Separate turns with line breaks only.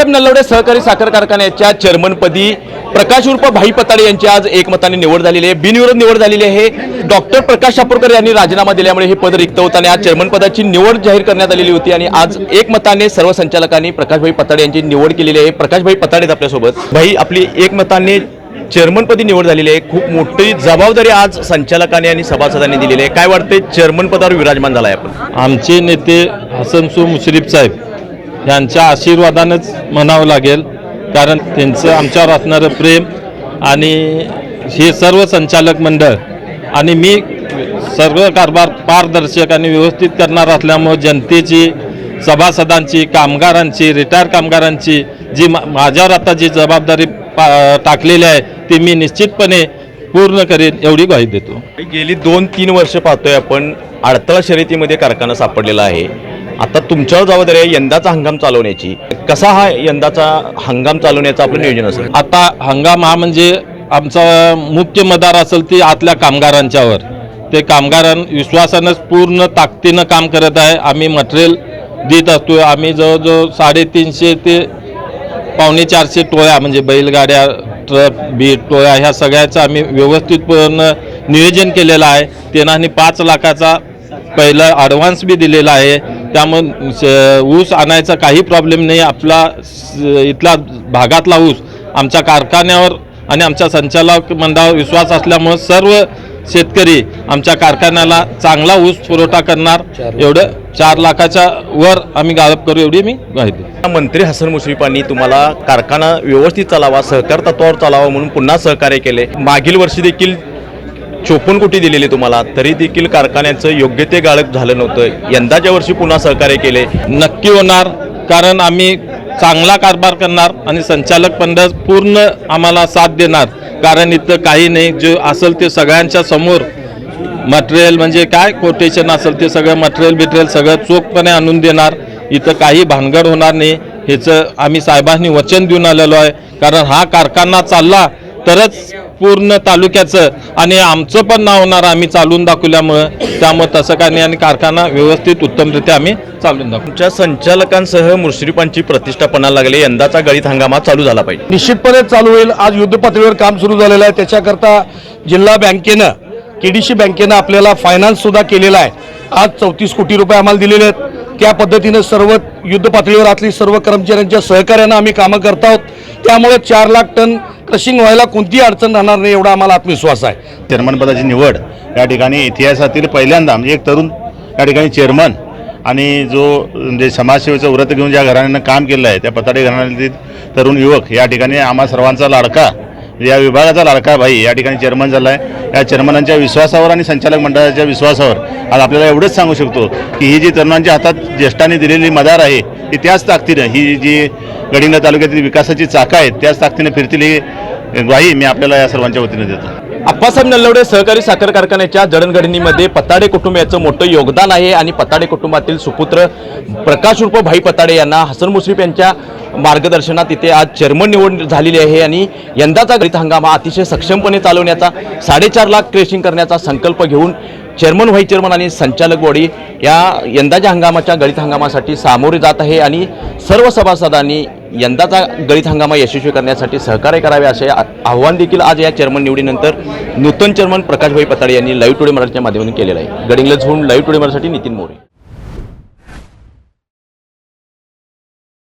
बाळासाहेब नल्लवडे सहकारी साखर कारखान्याच्या चेअरमनपदी प्रकाश उर्फ भाई पताडे यांची आज एकमताने निवड झालेली आहे. बिनविरोध निवड झालेली आहे. डॉक्टर प्रकाश शापूरकर यांनी राजीनामा दिल्यामुळे हे पद रिक्त होतं आणि आज चेअरमन पदाची निवड जाहीर करण्यात आलेली होती आणि आज एकमताने सर्व संचालकांनी प्रकाशभाई पताडे यांची निवड केलेली आहे. प्रकाशभाई पताडे आपल्यासोबत. भाई आपली एकमताने चेअरमनपदी निवड झालेली आहे. खूप मोठी जबाबदारी आज संचालकांनी आणि सभासदांनी दिलेली आहे. काय वाटते चेअरमन पदावर विराजमान झाला आहे आपण.
आमचे नेते हसनसो मुश्रीफ साहेब यांच्या आशीर्वादानंच म्हणावं लागेल कारण त्यांचं आमच्यावर असणारं प्रेम आणि हे सर्व संचालक मंडळ आणि मी सर्व कारभार पारदर्शक आणि व्यवस्थित करणार असल्यामुळे जनतेची सभासदांची कामगारांची रिटायर कामगारांची जी मा- माझ्यावर आता जी जबाबदारी पा टाकलेली आहे ती मी निश्चितपणे पूर्ण करेन एवढी ग्वाही देतो.
गेली दोन तीन वर्ष पाहतोय आपण अडथळा शर्यतीमध्ये कारखाना सापडलेला आहे. आता तुमच्यावर जबाबदारी आहे यंदाचा हंगाम चालवण्याची. कसा हा यंदाचा हंगाम चालवण्याचं आपलं नियोजन असेल?
आता हंगाम हा म्हणजे आमचा मुख्य मदार असेल ती आतल्या कामगारांच्यावर. ते कामगारां विश्वासानंच पूर्ण ताकदीनं काम करत आहे. आम्ही मटेरियल देत असतो आम्ही जवळजवळ साडेतीनशे ते पावणे चारशे टोळ्या म्हणजे बैलगाड्या ट्रक बीट टोळ्या ह्या सगळ्याचं आम्ही व्यवस्थितपूर्ण नियोजन केलेलं आहे. त्यांना आणि पाच लाखाचा पहिला ॲडव्हान्स बी दिलेला आहे. त्यामुळे ऊस आणायचा काही प्रॉब्लेम नाही. आपला इथला भागातला ऊस आमच्या कारखान्यावर आणि आमच्या संचालक मंडळावर विश्वास असल्यामुळे सर्व शेतकरी आमच्या कारखान्याला चांगला ऊस पुरवठा करणार. एवढं चार लाखाच्या वर आम्ही गाळप करू एवढी मी देतो
मंत्री हसन मुश्रीफांनी तुम्हाला कारखाना व्यवस्थित चालावा सहकार तत्वावर चालावा म्हणून पुन्हा सहकार्य केले. मागील वर्षी देखील चोपन्न कोटी दिलेले तुम्हाला तरी देखील कारखान्याचं योग्य ते गाळप झालं नव्हतं. यंदाच्या वर्षी पुन्हा सहकार्य केले.
नक्की होणार कारण आम्ही चांगला कारभार करणार आणि संचालक मंडळ पूर्ण आम्हाला साथ देणार. कारण इथं काही नाही जे असेल ते सगळ्यांच्या समोर. मटेरियल म्हणजे काय? कोटेशन असेल ते सगळं मटेरियल बिटेरियल सगळं चोखपणे आणून देणार. इथं काही भानगड होणार नाही. ह्याचं आम्ही साहेबांनी वचन देऊन आलेलो आहे. कारण हा कारखाना चालला तरच पूर्ण तालुक्याचं आणि आमचं पण नाव होणार आम्ही चालवून दाखवल्यामुळं त्यामुळे तसं काही नाही आणि कारखाना व्यवस्थित उत्तमरित्या आम्ही चालवून दाखवू.
तुमच्या संचालकांसह मुश्रीफांची प्रतिष्ठा पणाला लागले यंदाचा गळीत हंगामा चालू झाला पाहिजे.
निश्चितपणे चालू होईल. आज युद्ध पातळीवर काम सुरू झालेलं आहे. त्याच्याकरता जिल्हा बँकेनं केडीसी बँकेनं आपल्याला फायनान्स सुद्धा केलेला आहे. आज चौतीस कोटी रुपये आम्हाला दिलेले आहेत. त्या पद्धतीनं सर्व युद्ध पातळीवर आतली सर्व कर्मचाऱ्यांच्या सहकार्यानं आम्ही कामं करत आहोत. त्यामुळे चार लाख टन क्रशिंग व्हायला कोणतीही अडचण राहणार नाही एवढा आम्हाला आत्मविश्वास आहे.
चेअरमनपदाची निवड या ठिकाणी इतिहासातील पहिल्यांदा म्हणजे एक तरुण या ठिकाणी चेअरमन आणि जो म्हणजे समाजसेवेचं व्रत घेऊन ज्या घराण्यानं काम केलं आहे त्या पताडे घराण्यातील तरुण युवक या ठिकाणी आम्हा सर्वांचा लाडका म्हणजे या विभागाचा लाडका भाई या ठिकाणी चेअरमन झाला आहे या चेअरमनांच्या विश्वासावर आणि संचालक मंडळाच्या विश्वासावर आज आपल्याला एवढंच सांगू शकतो की ही जी तरुणांच्या हातात ज्येष्ठांनी दिलेली मदार आहे ती त्याच ताकदीनं ही जी गडिंग तालुक्यातील विकासाची चाकं आहेत त्याच ताकदीनं फिरतील ही ग्वाही मी आपल्याला या सर्वांच्या वतीने देतो.
अप्पासाहेब नल्लवडे सहकारी साखर कारखान्याच्या जडणघडणीमध्ये पताडे कुटुंबाचं मोठं योगदान आहे आणि पताडे कुटुंबातील सुपुत्र प्रकाश उर्फ भाई पताडे यांना हसन मुश्रीफ यांच्या मार्गदर्शनात इथे आज चेअरमन निवड झालेली आहे आणि यंदाचा गळीत हंगाम हा अतिशय सक्षमपणे चालवण्याचा साडेचार लाख क्रेशिंग करण्याचा संकल्प घेऊन चेअरमन व्हाईस चेअरमन आणि संचालक बॉडी या यंदाच्या हंगामाच्या गळीत हंगामासाठी सामोरे जात आहे आणि सर्व सभासदांनी यंदाचा गळीत हंगामा यशस्वी करण्यासाठी सहकार्य करावे असे आव्हान देखील आज या चेअरमन निवडीनंतर नूतन चेअरमन प्रकाशभाई पताळे यांनी लाईव्ह टुडे मराठीच्या माध्यमातून केलेलं आहे. गडिंगला झोन लाईव्ह टुडे मराठीसाठी नितीन मोरे.